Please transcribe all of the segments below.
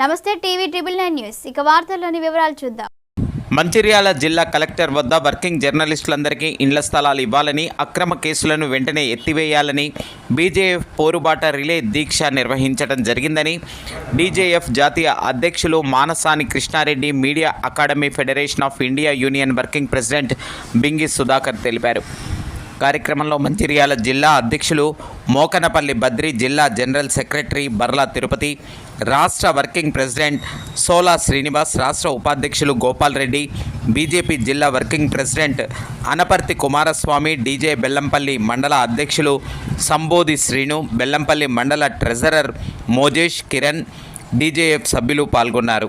నమస్తే TV triple nine news. ఇక వార్తల్లోని వివరాలు చూద్దాం. మంచిర్యాల జిల్లా కలెక్టర్ వద్ద వర్కింగ్ జర్నలిస్టులందరికీ ఇండ్ల స్థలాలు ఇవ్వాలని అక్రమ కేసులను వెంటనే ఎత్తివేయాలని బీజేఎఫ్ పోరుబాట రిలే దీక్ష నిర్వహించడం జరిగిందని బీజేఎఫ్ జాతీయ అధ్యక్షులు Manasani Krishnareddy media academy federation of India union working president Bingi Sudhakar తెలిపారు. కార్యక్రమంలో మంచిర్యాల జిల్లా అధ్యక్షులు మోకనపల్లి బద్రి జిల్లా జనరల్ సెక్రటరీ బర్లా తిరుపతి రాష్ట్ర వర్కింగ్ ప్రెసిడెంట్ సోలా శ్రీనివాస్ రాష్ట్ర ఉపాధ్యక్షులు గోపాల్ రెడ్డి బీజేపీ జిల్లా working president Anaparthi Kumaraswamy DJ Bellampalli మండల అధ్యక్షులు సంబోధి శ్రీను బెల్లంపల్లి మండల ట్రెజరర్ మోజేష్ కిరణ్ డీజేఎఫ్ సభ్యులు పాల్గొన్నారు.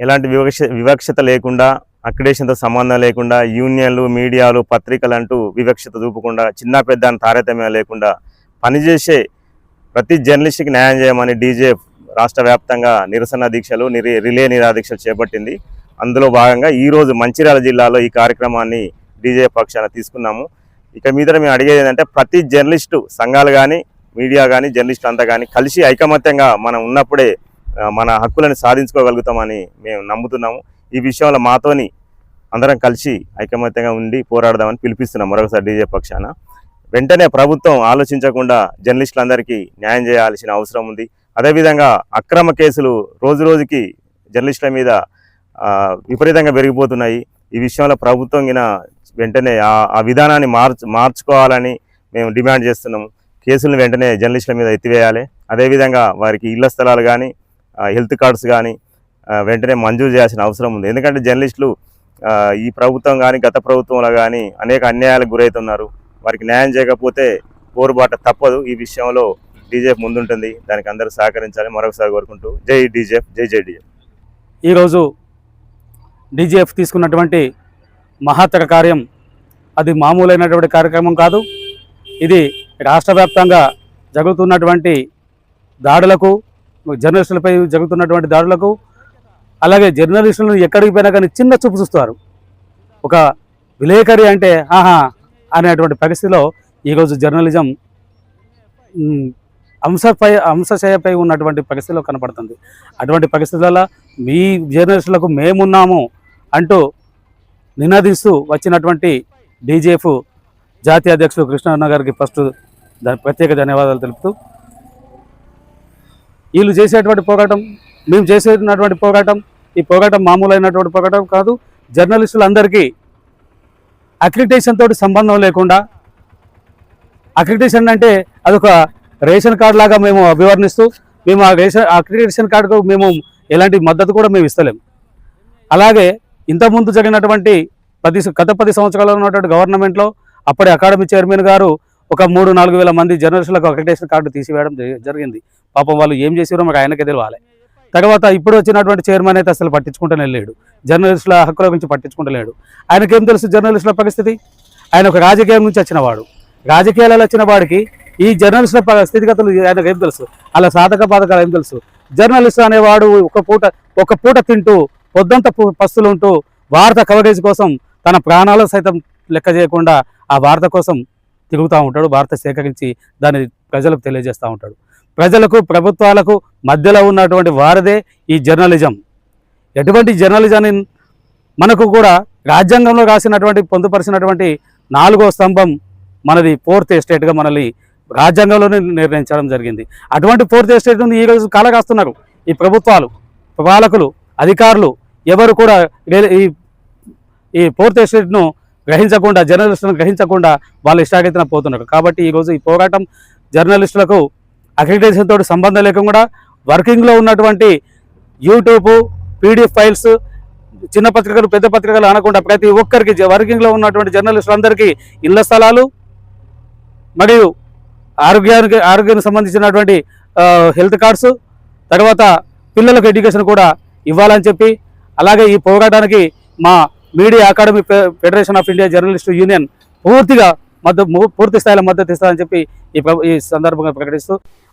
ఎలాంటి వివక్ష వివక్షత లేకుండా అక్రిడేషన్తో సంబంధం లేకుండా యూనియన్లు మీడియాలు పత్రికలు అంటూ వివక్షత చూపకుండా చిన్న పెద్ద అని తారతమ్యం లేకుండా పనిచేసే ప్రతి జర్నలిస్ట్కి న్యాయం చేయమని డీజే రాష్ట్ర వ్యాప్తంగా నిరసన దీక్షలు నిరి రిలే నిరాదీక్షలు చేపట్టింది. అందులో భాగంగా ఈరోజు మంచిర్యాల జిల్లాలో ఈ కార్యక్రమాన్ని డీజే పక్షాన తీసుకున్నాము. ఇక మీద మేము అడిగేది ఏంటంటే ప్రతి జర్నలిస్టు సంఘాలు కానీ మీడియా కానీ జర్నలిస్టులు అంతా కానీ కలిసి ఐకమత్యంగా మనం ఉన్నప్పుడే మన హక్కులను సాధించుకోగలుగుతామని మేము నమ్ముతున్నాము. ఈ విషయంలో మాతోని అందరం కలిసి ఐకమత్యంగా ఉండి పోరాడదామని పిలిపిస్తున్నాం మరొకసారి డీజే పక్షాన. వెంటనే ప్రభుత్వం ఆలోచించకుండా జర్నలిస్టులందరికీ న్యాయం చేయాల్సిన అవసరం ఉంది. అదేవిధంగా అక్రమ కేసులు రోజు రోజుకి జర్నలిస్టుల మీద విపరీతంగా పెరిగిపోతున్నాయి. ఈ విషయంలో ప్రభుత్వం గిన వెంటనే ఆ ఆ విధానాన్ని మార్చు మార్చుకోవాలని మేము డిమాండ్ చేస్తున్నాము. కేసులను వెంటనే జర్నలిస్టుల మీద ఎత్తివేయాలి. అదేవిధంగా వారికి ఇళ్ళ స్థలాలు కానీ హెల్త్ కార్డ్స్ కానీ వెంటనే మంజూరు చేయాల్సిన అవసరం ఉంది. ఎందుకంటే జర్నలిస్టులు ఈ ప్రభుత్వం కానీ గత ప్రభుత్వంలో కానీ అనేక అన్యాయాలకు గురవుతున్నారు వారికి న్యాయం చేయకపోతే పోరుబాట తప్పదు. ఈ విషయంలో డీజేఎఫ్ ముందుంటుంది. దానికి అందరూ సహకరించాలి మరొకసారి కోరుకుంటూ జై డీజేఎఫ్ జై జై డీజేఎఫ్. ఈరోజు డీజేఎఫ్ తీసుకున్నటువంటి మహత్తర కార్యం అది మామూలైనటువంటి కార్యక్రమం కాదు. ఇది రాష్ట్ర వ్యాప్తంగా జరుగుతున్నటువంటి దాడులకు జర్నలిస్టులపై జరుగుతున్నటువంటి దాడులకు అలాగే జర్నలిస్టులను ఎక్కడికి పోయినా కానీ చిన్న చూపు చూస్తారు ఒక విలేకరి అంటే ఆహా అనేటువంటి పరిస్థితిలో ఈరోజు జర్నలిజం అంశపై అంశశయపై ఉన్నటువంటి పరిస్థితిలో కనపడుతుంది. అటువంటి పరిస్థితులలో మీ జర్నలిస్టులకు మేమున్నాము అంటూ నినాదిస్తూ వచ్చినటువంటి డీజేఎఫ్ జాతీయ అధ్యక్షుడు కృష్ణన్న గారికి ఫస్ట్ ప్రత్యేక ధన్యవాదాలు తెలుపుతూ వీళ్ళు చేసేటువంటి పోరాటం మేము చేసేటటువంటి పోరాటం ఈ పోరాటం మామూలైనటువంటి పోరాటం కాదు. జర్నలిస్టులందరికీ అక్రిటేషన్ తోటి సంబంధం లేకుండా అక్రిటేషన్ అంటే అదొక రేషన్ కార్డు లాగా మేము అభివర్ణిస్తూ మేము ఆ రేషన్ అక్రిటేషన్ కార్డుకు మేము ఎలాంటి మద్దతు కూడా మేము ఇస్తలేం. అలాగే ఇంతకుముందు జరిగినటువంటి పది గత పది సంవత్సరాల్లో ఉన్నటువంటి గవర్నమెంట్లో అప్పటి అకాడమీ చైర్మన్ గారు ఒక మూడు నాలుగు వేల మంది జర్నలిస్టులకు అక్రిటేషన్ కార్డు తీసివేయడం జరి- జరిగింది. పాపం వాళ్ళు ఏం చేసారో మాకు ఆయనకే తెలియాలి తర్వాత ఇప్పుడు వచ్చినటువంటి చైర్మన్ అయితే అసలు పట్టించుకుంటూనే లేడు. జర్నలిస్టుల హక్కుల గురించి పట్టించుకుంటలేడు ఆయనకేం తెలుసు జర్నలిస్టుల పరిస్థితి? ఆయన ఒక రాజకీయం నుంచి వచ్చినవాడు రాజకీయాలలో వచ్చిన వాడికి ఈ జర్నలిస్టుల ప- స్థితిగతులు ఆయనకు ఏం తెలుసు? అలా సాధక బాధకాలు ఏం తెలుసు? జర్నలిస్ట్ అనేవాడు ఒక పూట ఒక పూట తింటూ పొద్దంత పు- పస్తులు ఉంటూ వార్త కవరేజ్ కోసం తన ప్రాణాలు సైతం లెక్క చేయకుండా ఆ వార్త కోసం తిరుగుతూ ఉంటాడు. వార్త సేకరించి దాన్ని ప్రజలకు తెలియజేస్తూ ఉంటాడు. ప్రజలకు ప్రభుత్వాలకు మధ్యలో ఉన్నటువంటి వారదే ఈ జర్నలిజం. ఎటువంటి జర్నలిజాన్ని మనకు కూడా రాజ్యాంగంలో రాసినటువంటి పొందుపరిచినటువంటి నాలుగో స్తంభం మనది ఫోర్త్ ఎస్టేట్గా మనల్ని రాజ్యాంగంలోనే నిర్ణయించడం జరిగింది. అటువంటి ఫోర్త్ ఎస్టేట్ను ఈరోజు కాలగాస్తున్నారు ఈ ప్రభుత్వాలు పాలకులు అధికారులు ఎవరు కూడా ఈ ఈ ఫోర్త్ ఎస్టేట్ను గ్రహించకుండా జర్నలిస్టులను గ్రహించకుండా వాళ్ళు ఇష్టాగతిన పోతున్నారు. కాబట్టి ఈరోజు ఈ పోరాటం జర్నలిస్టులకు అక్రిడేషన్ తోటి సంబంధం లేకుండా వర్కింగ్లో ఉన్నటువంటి యూట్యూబ్ పీడిఎఫ్ ఫైల్స్ చిన్న పత్రికలు పెద్ద పత్రికలు అనకుండా ప్రతి ఒక్కరికి వర్కింగ్లో ఉన్నటువంటి జర్నలిస్టులందరికీ ఇళ్ళ స్థలాలు మరియు ఆరోగ్యానికి ఆరోగ్యానికి సంబంధించినటువంటి హెల్త్ కార్డ్స్ తర్వాత పిల్లలకు ఎడ్యుకేషన్ కూడా ఇవ్వాలని చెప్పి అలాగే ఈ పోరాటానికి మా media academy fe- federation of India journalist union పూర్తిగా మద్దతు పూర్తి స్థాయిలో మద్దతు ఇస్తారని చెప్పి ఈ ఈ సందర్భంగా ప్రకటిస్తూ